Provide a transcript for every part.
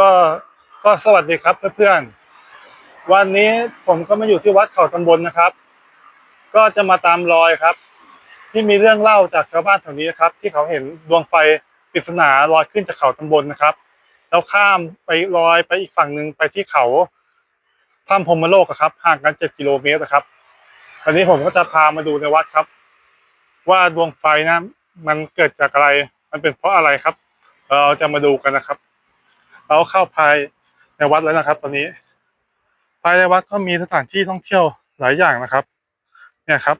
ก็ก็สวัสดีครับเพื่อนๆ วันนี้ผมก็มาอยู่ที่วัดเขาตำบลนะครับ ก็จะมาตามรอยครับ ที่มีเรื่องเล่าจากชาวบ้านแถวนี้นะครับ ที่เขาเห็นดวงไฟปริศนาลอยขึ้นจากเขาตำบลนะครับ แล้วข้ามไปลอยไปอีกฝั่งหนึ่งไปที่เขาถ้ำพมโลกครับห่างกันเจ็ดกิโลเมตรนะครับวันนี้ผมก็จะพามาดูในวัดครับ ว่าดวงไฟนะมันเกิดจากอะไร มันเป็นเพราะอะไรครับ เราจะมาดูกันนะครับ เราเข้าภายในวัดแล้วนะครับ ตอนนี้ ภายในวัดก็มีสถานที่ท่องเที่ยวหลายอย่างนะครับ เนี่ยครับ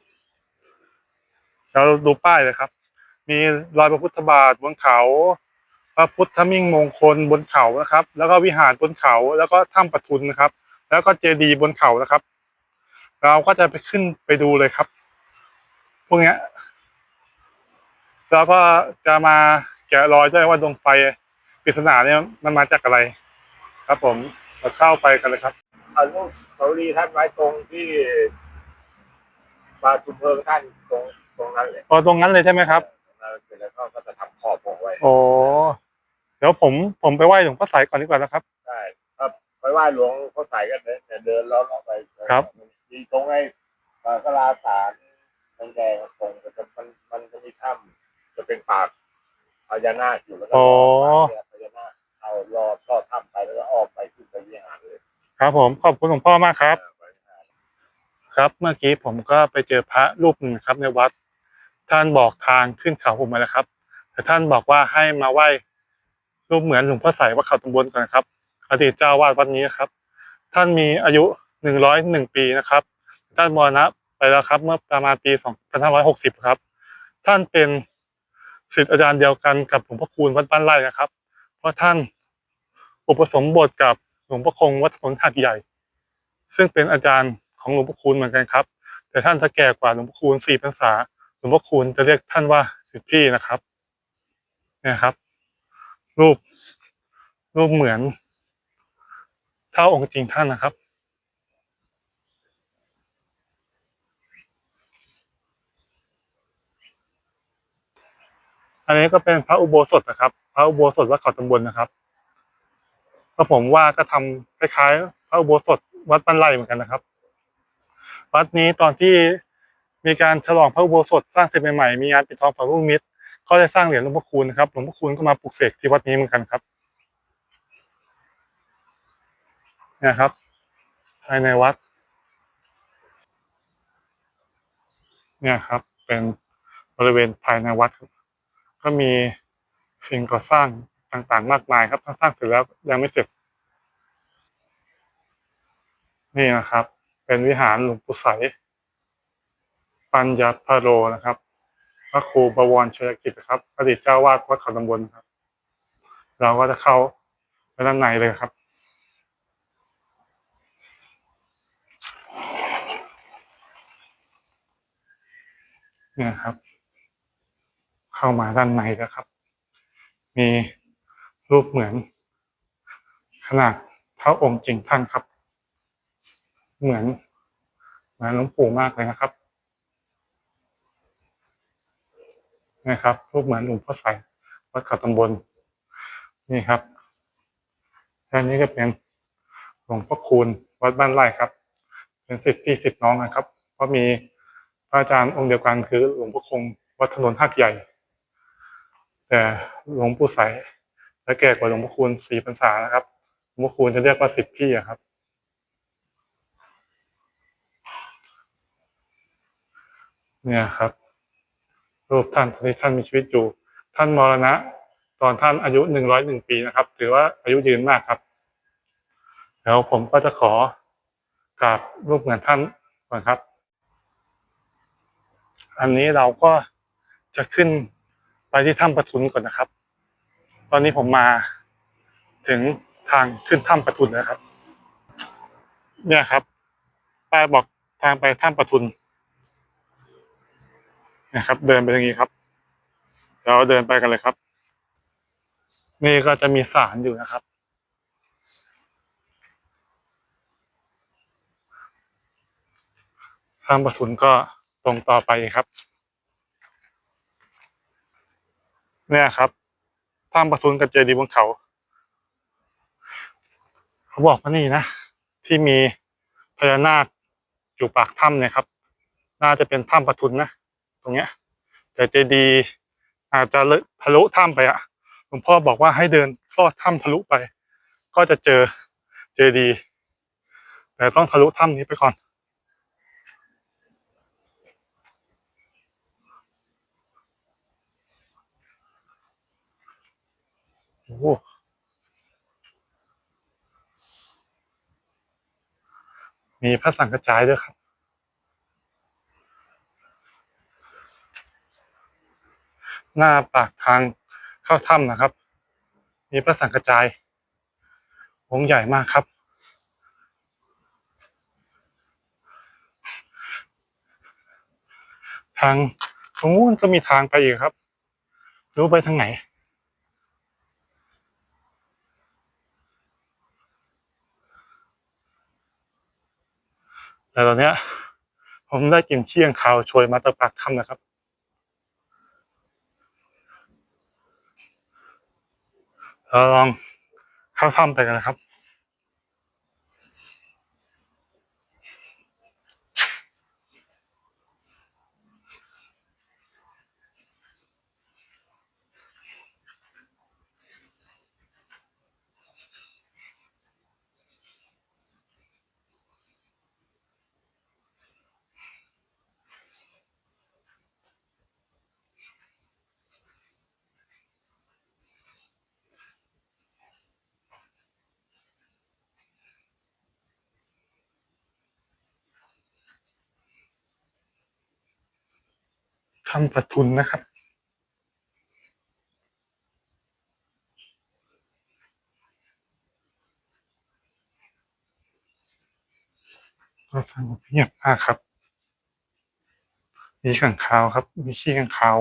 เราดูป้ายเลยครับ มีรอยพระพุทธบาทบนเขา พระพุทธมิ่งมงคลบนเขานะครับ แล้วก็วิหารบนเขา แล้วก็ถ้ำปะทุนนะครับ แล้วก็เจดีย์บนเขานะครับ เราก็จะไปขึ้นไปดูเลยครับ พวกเนี้ยเราก็จะมาแกะรอยด้วยว่าดวงไฟ ปริศนาเนี่ยมันมาจากอะไร ครับผมเราเข้าไปกันเลยครับอนุสาวรีย์ท่านไว้ตรงที่ปลาชุมเพลิงท่านตรงตรงนั้นเลยพอตรงนั้นเลยใช่ไหมครับแล้วเสร็จแล้วก็ก็จะทำขอบวงไว้โอ้เดี๋ยวผมผมไปไหว้หลวงพ่อสายก่อนดีกว่านะครับใช่ครับไปไหว้หลวงเขาใส่กันเลยแต่เดินล้อมออกไปครับมีตรงไอ้ปากลาสารแดงๆตรงมันจะมันมันจะมีถ้ำจะเป็นปากพญานาคอยู่แล้วก็โอ้ เนี่ยพญานาคเอารอก็ถ้ำไปแล้วก็ออกไปขึ้นไปวิหารเลย ครับผมขอบคุณหลวงพ่อมากครับ ครับเมื่อกี้ผมก็ไปเจอพระรูปหนึ่งครับในวัด ท่านบอกทางขึ้นเขาผมมาแล้วครับ แต่ท่านบอกว่าให้มาไหว้รูปเหมือนหลวงพ่อใสวัดเขาตำบลก่อนนะครับ อดีตเจ้าวาดวัดนี้ครับ ท่านมีอายุหนึ่งร้อยหนึ่งปีนะครับ ท่านมรณะไปแล้วครับ เมื่อประมาณปีสองพันห้าร้อยหกสิบครับ ท่านเป็นศิษย์อาจารย์เดียวกันกับหลวงพ่อคูณวัดบ้านไร่นะครับ เพราะท่าน อุปสมบทกับหลวงพ่อคงวัดถนนหัดใหญ่ ซึ่งเป็นอาจารย์ของหลวงพ่อคูณเหมือนกันครับ แต่ท่านจะแก่กว่าหลวงพ่อคูณสี่พรรษาหลวงพ่อคูณจะเรียกท่านว่าสิทธิพี่นะครับเนี่ยครับ รูปรูปเหมือน เท่าองค์จริงท่านนะครับอันนี้ก็เป็นพระอุโบสถนะครับ พระอุโบสถวัดเขาตำบลนะครับ ก็ผมว่าก็ทำคล้ายๆพระอุโบสถวัดบ้านไร่เหมือนกันนะครับ วัดนี้ตอนที่มีการฉลองพระอุโบสถสร้างเสร็จใหม่ๆมีงานปิดทองฝังลูกนิมิตก็ได้สร้างเหรียญหลวงพ่อคูณนะครับหลวงพ่อคูณก็มาปลุกเสกที่วัดนี้เหมือนกันครับเนี่ยครับภายในวัด เนี่ยครับ เป็นบริเวณภายในวัด ก็มีสิ่งก่อสร้าง ต่างๆ มากมายครับทั้งสร้างเสร็จแล้วยังไม่เสร็จ นี่นะครับ เป็นวิหารหลวงปู่ใสปัญญาพโรนะครับ พระครูบวรชัยกิจครับอดีตเจ้าวาดวัดเขาตำบลครับ เราก็จะเข้าไปด้านในเลยครับเนี่ยครับ เข้ามาด้านในแล้วครับ มี รูปเหมือน ขนาดเท่าองค์จริงท่านครับ เหมือนเหมือนหลวงปู่มากเลยนะครับนะครับ รูปเหมือนหลวงพ่อใสวัดเขาตำบลนี่ครับด้านนี้ก็เป็นหลวงพ่อคูณวัดบ้านไร่ครับ เป็นสิทธิ์พี่สิทธิ์น้องนะครับ เพราะมีพระอาจารย์องค์เดียวกันคือหลวงพ่อคงวัดถนนหักใหญ่ แต่หลวงปู่ใส และแก่กว่าหลวงพ่อคูณสี่พรรษานะครับหลวงพ่อคูณจะเรียกว่าสิทธิ์พี่ครับเนี่ยครับรูปท่านตอนที่ท่านมีชีวิตอยู่ ท่านมรณะ ตอนท่านอายุหนึ่งร้อยหนึ่งปีนะครับ ถือว่าอายุยืนมากครับเดี๋ยวผมก็จะขอกราบรูปเหมือนท่านก่อนครับ อันนี้เราก็จะขึ้นไปที่ถ้ำปะทุนก่อนนะครับ ตอนนี้ผมมาถึงทางขึ้นถ้ำปะทุนนะครับ เนี่ยครับป้ายบอกทางไปถ้ำปะทุนนะครับ เดินไปทางนี้ครับเราเดินไปกันเลยครับ นี่ก็จะมีศาลอยู่นะครับ ทางประทุนก็ตรงต่อไปครับ เนี่ยครับ ทางประทุนกับเจดีย์บนเขา เขาบอกว่านี่นะ ที่มีพญานาคอยู่ปากถ้ำเนี่ยครับ น่าจะเป็นถ้ำประทุนนะ ตรงเนี้ย แต่เจดีย์อาจจะเลอะทะลุถ้ำไปอะหลวงพ่อบอกว่าให้เดินลอดถ้ำทะลุไป ก็จะเจอเจดีย์แต่ต้องทะลุถ้ำนี้ไปก่อน โอ้มีพระสังกระจายด้วยครับ หน้าปากทางเข้าถ้ำนะครับ มีพระสังกระจายองค์ใหญ่มากครับ ทางตรงนู้นก็มีทางไปอีกครับ รู้ไปทางไหน แต่ตอนเนี้ย ผมได้กินเชี่ยงคาวชวยมาตะปักถ้ำนะครับ เราลองเข้าถ้ำไปกันนะครับ ถ้ำประทุนนะครับ ก็สงบเงียบมากครับ มีขังคาวครับ มีขี้ขังคาว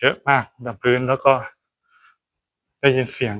เยอะมากดับพื้นแล้วก็ได้ยินเสียง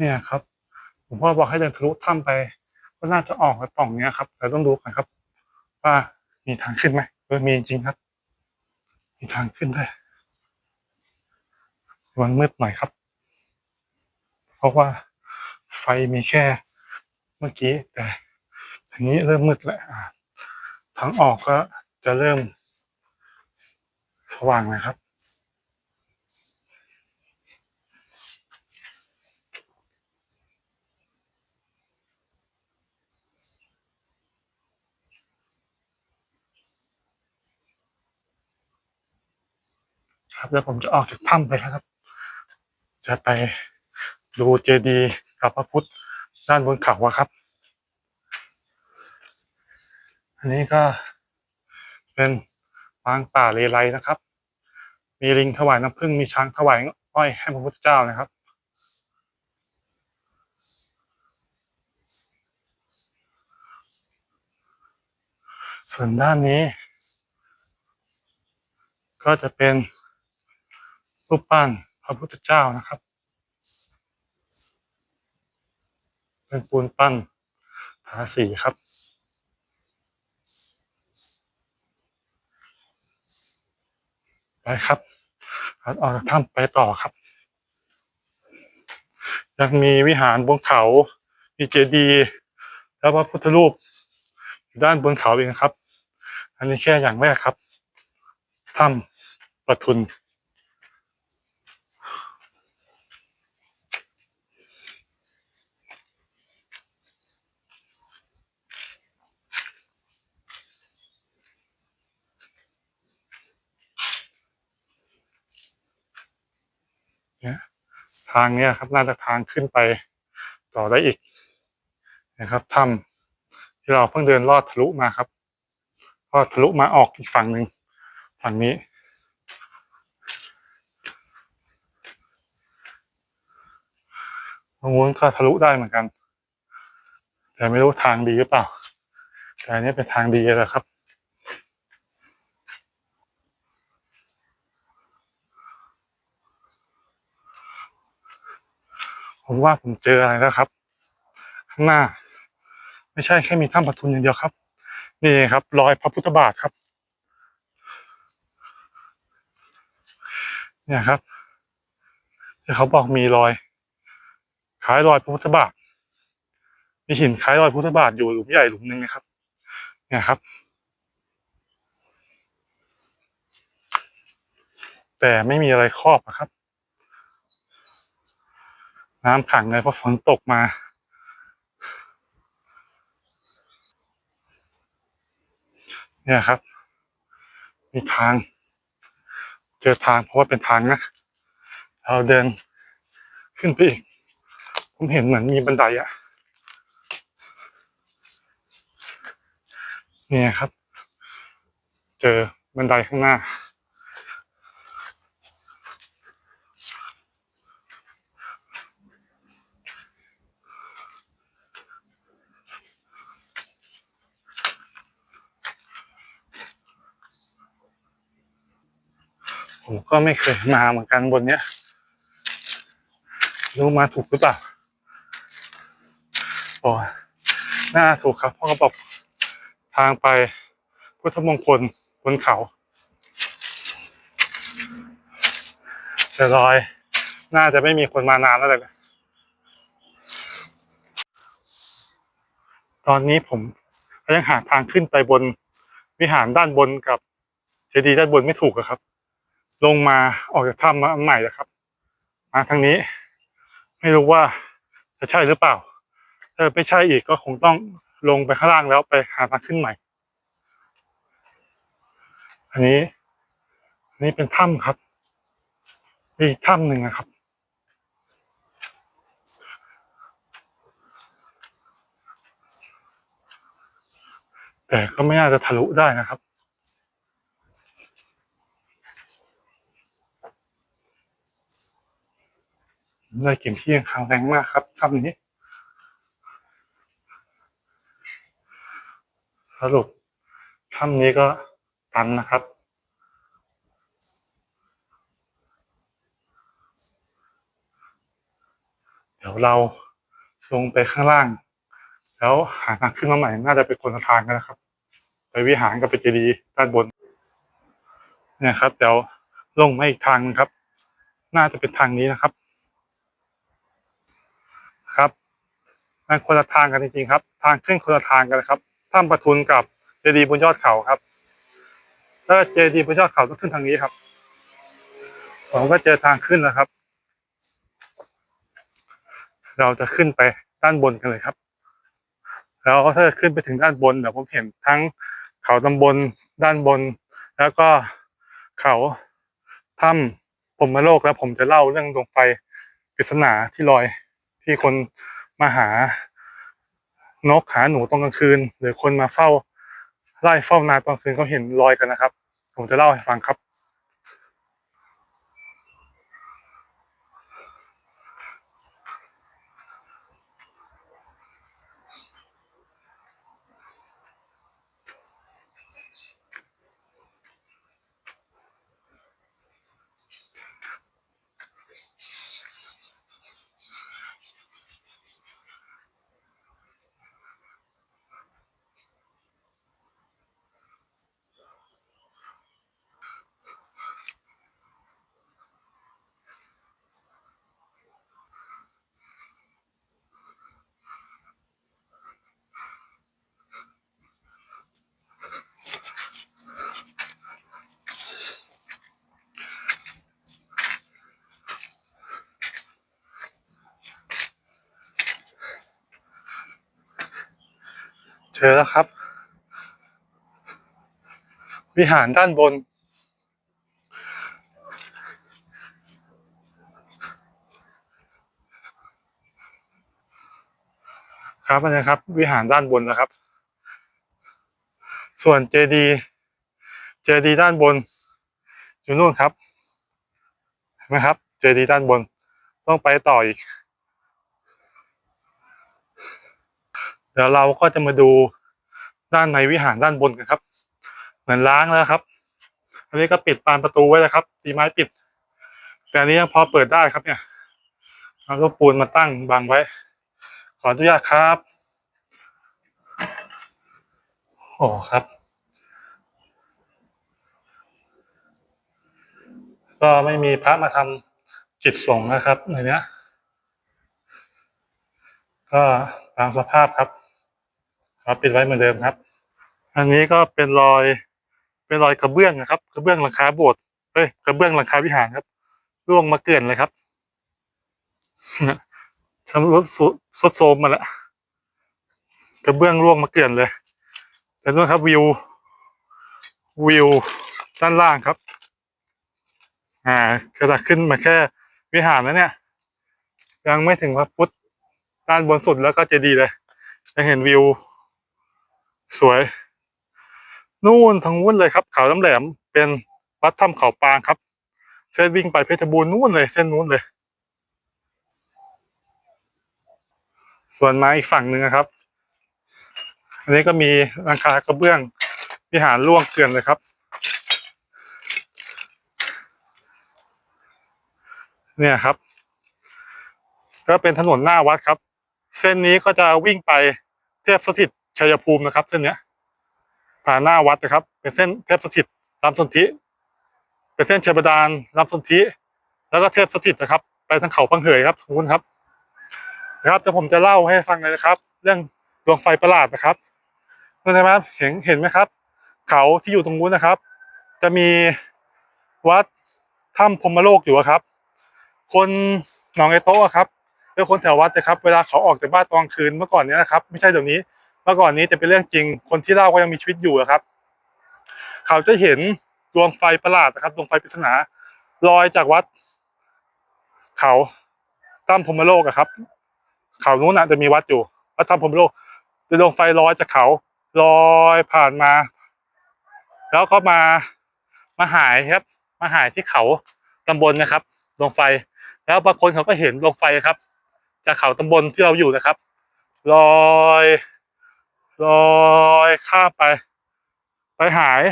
เนี่ยครับผมพ่อบอกให้เดินทะลุถ้ำไปก็น่าจะออกไปปล่องเนี้ยครับแต่ต้องดูก่อนครับ ว่ามีทางขึ้นไหมเออมีจริงครับ มีทางขึ้นได้มันมืดหน่อยครับ เพราะว่าไฟมีแค่เมื่อกี้แต่ทีนี้เริ่มมืดแล้วทางออกก็จะเริ่มสว่างนะครับ ครับแล้วผมจะออกจากถ้ำไปแล้วครับ จะไปดูเจดีย์กับพระพุทธด้านบนเขาอะครับ อันนี้ก็เป็นปางป่าเลไลนะครับ มีลิงถวายน้ำผึ้งมีช้างถวายอ้อยให้พระพุทธเจ้านะครับส่วนด้านนี้ ก็จะเป็น รูปปั้นพระพุทธเจ้านะครับ เป็นปูนปั้นทาสีครับไปครับออกจากถ้ำไปต่อครับ ยังมีวิหารบนเขามีเจดีย์แล้วพระพุทธรูปอยู่ด้านบนเขาเองครับ อันนี้แค่อย่างแรกครับถ้ำประทุน ทางเนี้ยครับน่าจะทางขึ้นไปต่อได้อีกนะครับถ้ำที่เราเพิ่งเดินลอดทะลุมาครับก็ทะลุมาออกอีกฝั่งหนึ่งฝั่งนี้ ตรงนู้นก็ทะลุได้เหมือนกัน แต่ไม่รู้ทางดีหรือเปล่า แต่อันนี้เป็นทางดีแล้วครับ ผมว่าผมเจออะไรแล้วครับ ข้างหน้า ไม่ใช่แค่มีถ้ำปะทุนอย่างเดียวครับ นี่ครับ รอยพระพุทธบาทครับ เนี่ยครับที่เขาบอกมีรอยคล้ายรอยพระพุทธบาทมีหินคล้ายรอยพระพุทธบาทอยู่หลุมใหญ่หลุมหนึ่งนะครับ เนี่ยครับ แต่ไม่มีอะไรครอบอะครับ น้ำขังเลยเพราะฝนตกมา เนี่ยครับ มีทาง เจอทางเพราะว่าเป็นทางนะ เราเดินขึ้นไปอีก ผมเห็นเหมือนมีบันไดอะเนี่ยครับ เจอบันไดข้างหน้า ผมก็ไม่เคยมาเหมือนกันบนเนี้ยรู้มาถูกหรือเปล่าโอ้น่าถูกครับ เพราะเขาบอกทางไปพุทธมงคลบนเขาแต่รอย น่าจะไม่มีคนมานานแล้วแหละตอนนี้ผมยังหาทางขึ้นไปบนวิหารด้านบนกับเจดีย์ด้านบนไม่ถูกครับ ลงมาออกจากถ้ำมาใหม่แล้วครับ มาทางนี้ ไม่รู้ว่าจะใช่หรือเปล่าถ้าไม่ใช่อีกก็คงต้องลงไปข้างล่างแล้วไปหาทางขึ้นใหม่ อันนี้อันนี้เป็นถ้ำครับมีอีกถ้ำหนึ่งนะครับ แต่ก็ไม่น่าจะทะลุได้นะครับ ได้กลิ่นที่ยังค้างแรงมากครับถ้ำนี้ สรุปถ้ำนี้ก็ตันนะครับ เดี๋ยวเราลงไปข้างล่าง แล้วหาทางขึ้นมาใหม่น่าจะเป็นคนละทางกันนะครับ ไปวิหารกับไปเจดีย์ด้านบน เนี่ยครับ เดี๋ยวลงมาอีกทางหนึงครับ น่าจะเป็นทางนี้นะครับ นั่นคนละทางกันจริงๆครับ ทางขึ้นคนละทางกันครับถ้ำปะทุนกับเจดีย์บนยอดเขาครับถ้าเจดีย์บนยอดเขาต้องขึ้นทางนี้ครับ ผมก็เจอทางขึ้นแล้วครับ เราจะขึ้นไปด้านบนกันเลยครับ แล้วถ้าขึ้นไปถึงด้านบนเดี๋ยวผมเห็นทั้งเขาตำบลด้านบน แล้วก็เขาถ้ำผมมาโลกแล้วผมจะเล่าเรื่องดวงไฟปริศนาที่ลอยที่คน มาหานกหาหนูตอนกลางคืน หรือคนมาเฝ้าไล่เฝ้านาตอนกลางคืนเขาเห็นลอยกันนะครับ ผมจะเล่าให้ฟังครับ เจอแล้วครับ วิหารด้านบน ครับอันนี้ครับ วิหารด้านบนนะครับ ส่วนเจดีเจดีด้านบน อยู่นู่นครับเห็นไหมครับ เจดีด้านบนต้องไปต่ออีก เดี๋ยวเราก็จะมาดูด้านในวิหารด้านบนกันครับ เหมือนล้างแล้วครับ อันนี้ก็ปิดปานประตูไว้แล้วครับตีไม้ปิด แต่อันนี้ยังพอเปิดได้ครับเนี่ยเอาลูกปูนมาตั้งบังไว้ ขออนุญาตครับโอ้ครับ ก็ไม่มีพระมาทำจิตส่งฆ์นะครับในเนี้ยก็ตามสภาพครับ ขอปิดไว้เหมือนเดิมครับ อันนี้ก็เป็นรอย เป็นรอยกระเบื้องนะครับกระเบื้องหลังคาโบสถ์เอ้ยกระเบื้องหลังคาวิหารครับร่วงมาเกลื่อนเลยครับชำรุดสุดโทมมาล้วกระเบื้องร่วงมาเกลื่อนเลยแต่นู่นครับวิว วิวด้านล่างครับ อ่ากระดาษขึ้นมาแค่วิหารนะเนี่ย ยังไม่ถึงพระพุทธด้านบนสุดแล้วก็เจดีย์เลยยังเห็นวิว สวย นู่นทางนู้นเลยครับ เขาน้ำแหลมเป็นวัดถ้ำเขาปางครับ เส้นวิ่งไปเพชรบูรณ์นู่นเลย เส้นนู้นเลย ส่วนไม้อีกฝั่งหนึ่งนะครับ อันนี้ก็มีหลังคากระเบื้องวิหารล่วงเกลื่อนเลยครับ เนี่ยครับ ก็เป็นถนนหน้าวัดครับ เส้นนี้ก็จะวิ่งไปเทพสถิต ชัยภูมินะครับ เส้นเนี้ย ผ่านหน้าวัดนะครับ เป็นเส้นเทพสถิตรามสนธิเป็นเส้นเชบดานรามสนธิแล้วก็เทพสถิตนะครับ ไปทางเขาพังเหยครับทุกคนครับนะครับแต่ผมจะเล่าให้ฟังเลยนะครับ เรื่องดวงไฟประหลาดนะครับนั่นนะครับเห็นเห็นไหมครับ เขาที่อยู่ตรงนู้นนะครับ จะมีวัดถ้ำพมโลกอยู่อะครับ คนหนองไอโต้อะครับเป็นคนแถววัดนะครับ เวลาเขาออกจากบ้านตอนคืนเมื่อก่อนเนี้ยนะครับ ไม่ใช่เดี๋ยวนี้ เมื่อก่อนนี้จะเป็นเรื่องจริง คนที่เล่าก็ยังมีชีวิตอยู่ครับ เขาจะเห็นดวงไฟประหลาดนะครับดวงไฟปริศนาลอยจากวัด เขาตั้มพรหมโลกครับ เขานู้นน่ะจะมีวัดอยู่วัดตั้มพรหมโลกเป็นดวงไฟลอยจากเขาลอยผ่านมา แล้วก็มามาหายครับ มาหายที่เขาตำบลนะครับดวงไฟ แล้วบางคนเขาก็เห็นดวงไฟครับ จากเขาตำบลที่เราอยู่นะครับลอย ลอยข้ามไป ไปหาย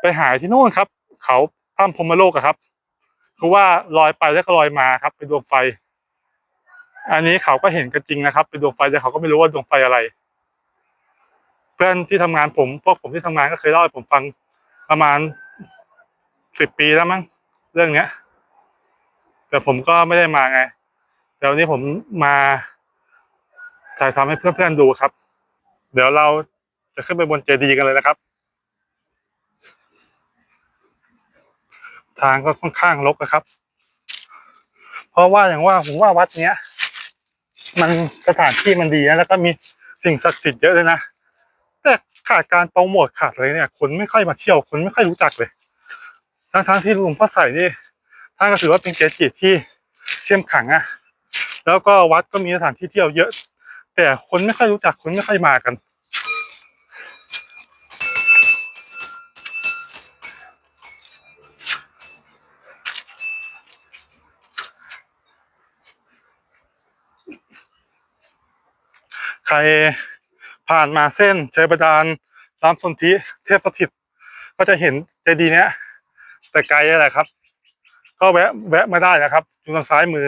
ไปหายที่นู่นครับ เขาถ้ำพมโลกอะครับ คือว่าลอยไปแล้วก็ลอยมาครับ เป็นดวงไฟ อันนี้เขาก็เห็นกันจริงนะครับ เป็นดวงไฟแต่เขาก็ไม่รู้ว่าดวงไฟอะไร เพื่อนที่ทำงานผมพวกผมที่ทำงานก็เคยเล่าให้ผมฟังประมาณสิบปีแล้วมั้งเรื่องเนี้ย แต่ผมก็ไม่ได้มาไงแต่วันนี้ผมมาถ่ายทำให้เพื่อนๆดูครับ เดี๋ยวเราจะขึ้นไปบนเจดีย์กันเลยนะครับ ทางก็ค่อนข้างรกนะครับ เพราะว่าอย่างว่าผมว่าวัดเนี้ย มันสถานที่มันดีนะแล้วก็มีสิ่งศักดิ์สิทธิ์เยอะเลยนะแต่ขาดการโปรโมทขาดเลยเนี่ย คนไม่ค่อยมาเที่ยวคนไม่ค่อยรู้จักเลย ทั้งๆที่หลวงพ่อใส่นี่ท่านก็ถือว่าเป็นเกจิที่เข้มขังอะแล้วก็วัดก็มีสถานที่เที่ยวเยอะ แต่คนไม่ค่อยรู้จักคนไม่ค่อยมากัน ใครผ่านมาเส้นชัยบาดาลรามสนธิเทพสถิต ก็จะเห็นเจดีย์เนี้ย แต่ไกลแหละครับ ก็แวะแวะมาได้นะครับอยู่ทางซ้ายมือ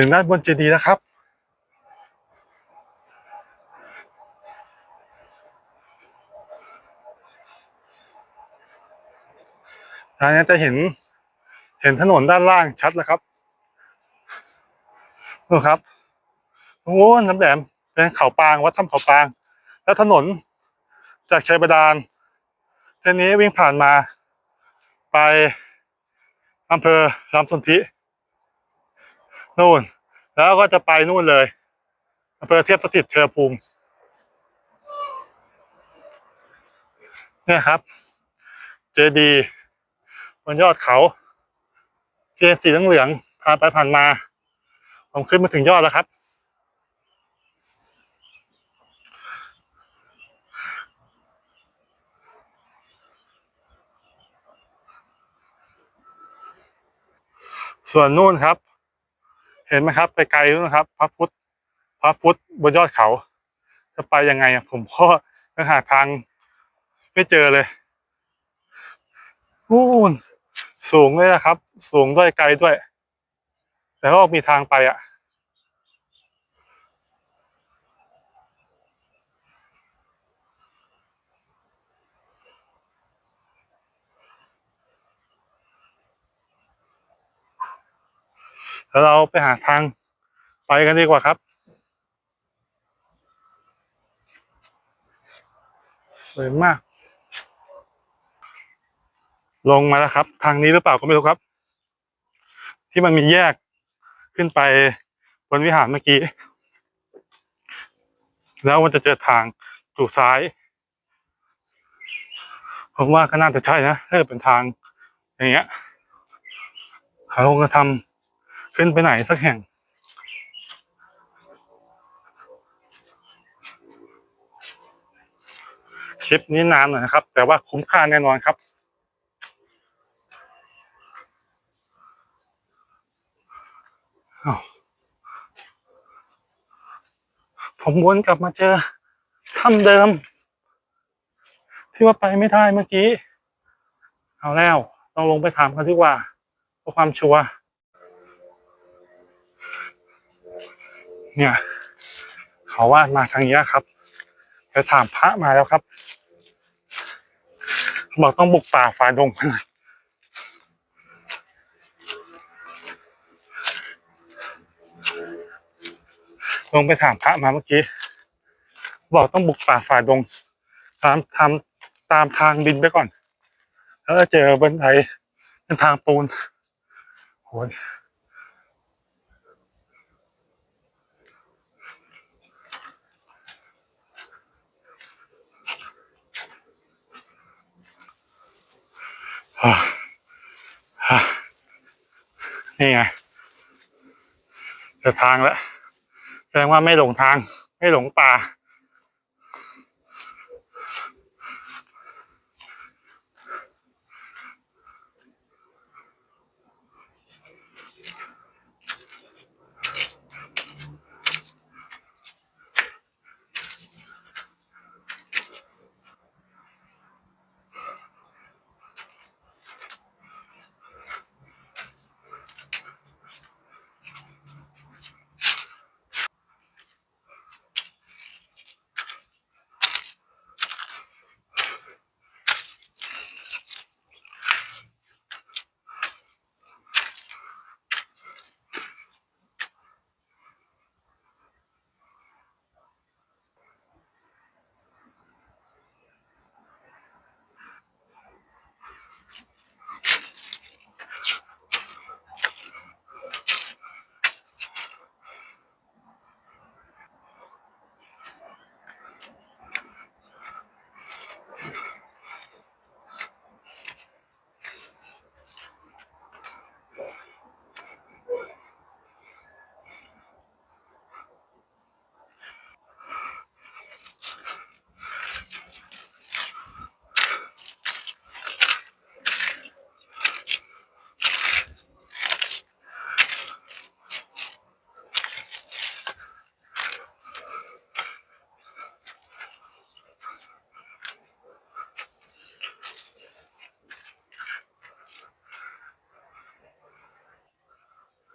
ถึงด้านบนเจดีย์นะครับ ทางนี้จะเห็นเห็นถนนด้านล่างชัดแล้วครับดูครับโอ้โหน้ำแหลมเป็นเขาปางวัดถ้ำเขาปาง แล้วถนนจากชัยบาดาลเส้นนี้วิ่งผ่านมาไปอำเภอลำสนธิ นู่น แล้วก็จะไปนู่นเลยอำเภอเทพสถิตเชยภูมิเนี่ยครับ เจดีย์บนยอดเขาเจดีย์สีเหลืองๆผ่านไปผ่านมา ผมขึ้นมาถึงยอดแล้วครับ ส่วนนู่นครับ เห็นไหมครับไกลๆนู่นนะครับ พระพุทธพระพุทธบนยอดเขาจะไปยังไงอะผมก็ยังหาทางไม่เจอเลยนู่นสูงเลยนะครับ สูงด้วยไกลด้วย แต่ก็มีทางไปอะ แล้วเราไปหาทางไปกันดีกว่าครับ สวยมาก ลงมาแล้วครับ ทางนี้หรือเปล่าก็ไม่รู้ครับ ที่มันมีแยกขึ้นไปบนวิหารเมื่อกี้ แล้วมันจะเจอทางอยู่ซ้าย ผมว่าก็น่าจะใช่นะถ้าเกิดเป็นทางอย่างเงี้ยเขาคงจะทำ ขึ้นไปไหนสักแห่ง คลิปนี้นานหน่อยนะครับ แต่ว่าคุ้มค่าแน่นอนครับ ผมวนกลับมาเจอถ้ำเดิม ที่ว่าไปไม่ได้เมื่อกี้ เอาแล้ว ต้องลงไปถามเขาดีกว่าเพื่อความชัวร์ เนี่ย เขาว่ามาทางนี้ครับไปถามพระมาแล้วครับบอกต้องบุกป่าฝ่าดงลงไปถามพระมาเมื่อกี้ บอกต้องบุกป่าฝ่าดง ตามทำตามทางดินไปก่อน แล้วเจอบันไดเป็นทางปูนโอ้ย นี่ไงเจอทางแล้วแสดงว่าไม่หลงทาง ไม่หลงป่า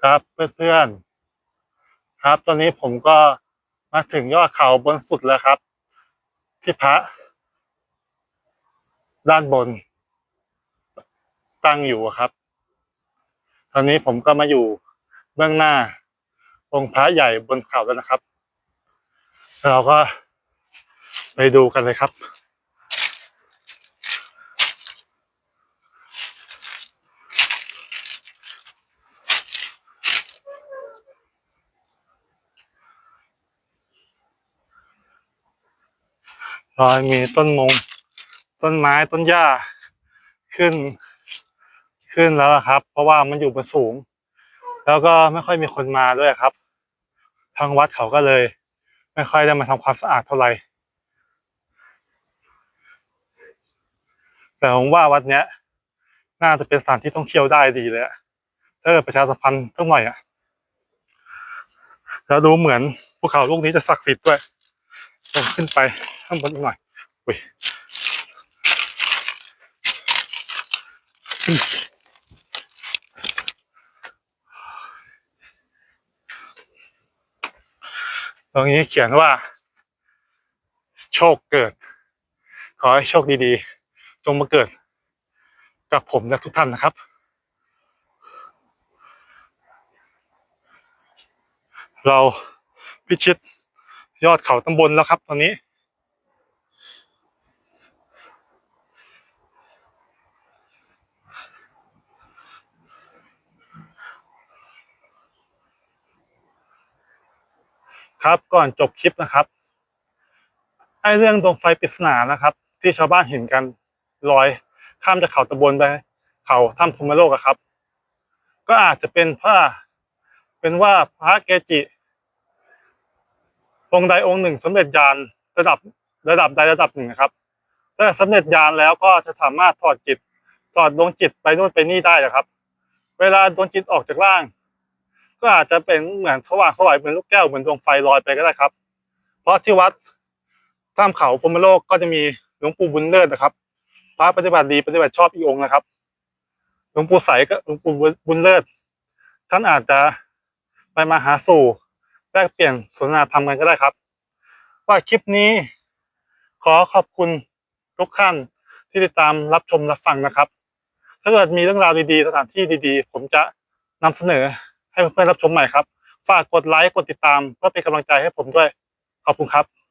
ครับเพื่อนๆครับ ตอนนี้ผมก็มาถึงยอดเขาบนสุดแล้วครับ ที่พระ ด้านบน ตั้งอยู่ครับ ตอนนี้ผมก็มาอยู่เบื้องหน้า องค์พระใหญ่บนเขาแล้วนะครับ เราก็ไปดูกันเลยครับ อยมีต้นมง ต้นไม้ต้นหญ้าขึ้น ขึ้นแล้วครับ เพราะว่ามันอยู่บนสูง แล้วก็ไม่ค่อยมีคนมาด้วยครับ ทางวัดเขาก็เลย ไม่ค่อยได้มาทำความสะอาดเท่าไหร่แต่ผมว่าวัดเนี้ย น่าจะเป็นสถานที่ท่องเที่ยวได้ดีเลยถ้าเกิดประชาสัมพันธ์สักหน่อยอะแล้วดูเหมือนภูเขาลูกนี้จะศักดิ์สิทธิ์ด้วย ลงขึ้นไปข้างบนอีกหน่อยอุ้ยตรงนี้เขียนว่า โชคเกิด ขอให้โชคดีๆ จงมาเกิด กับผมและทุกท่านนะครับ เราพิชิต ยอดเขาตำบลแล้วครับ ตอนนี้ ครับก่อนจบคลิปนะครับไอ้เรื่องดวงไฟปริศนานะครับ ที่ชาวบ้านเห็นกันลอยข้ามจากเขาตะบนไป เขาถ้ำพรหมโลกอะครับ ก็อาจจะเป็นพราะเป็นว่าพระเกจิ องค์ใดองค์หนึ่งสำเร็จญาณระดับระดับใดระดับหนึ่งนะครับถ้าสำเร็จญาณแล้วก็จะสามารถถอดจิตถอดดวงจิตไปนู่นไปนี่ได้นะครับ เวลาดวงจิตออกจากร่าง ก็อาจจะเป็นเหมือนสว่างสวายเหมือนลูกแก้วเหมือนดวงไฟลอยไปก็ได้ครับ เพราะที่วัดถ้ำเขาพมโลกก็จะมีหลวงปู่บุญเลิศนะครับ พระปฏิบัติดีปฏิบัติชอบอีกองค์นะครับหลวงปู่ใสก็หลวงปู่บุญเลิศท่านอาจจะไปมาหาสู่ แลกเปลี่ยนสนทนาทำกันก็ได้ครับ ว่าคลิปนี้ ขอขอบคุณทุกท่านที่ติดตามรับชมรับฟังนะครับ ถ้าเกิดมีเรื่องราวดีๆ สถานที่ดีๆ ผมจะนำเสนอให้เพื่อนๆรับชมใหม่ครับ ฝากกดไลค์กดติดตามเพื่อเป็นกำลังใจให้ผมด้วย ขอบคุณครับ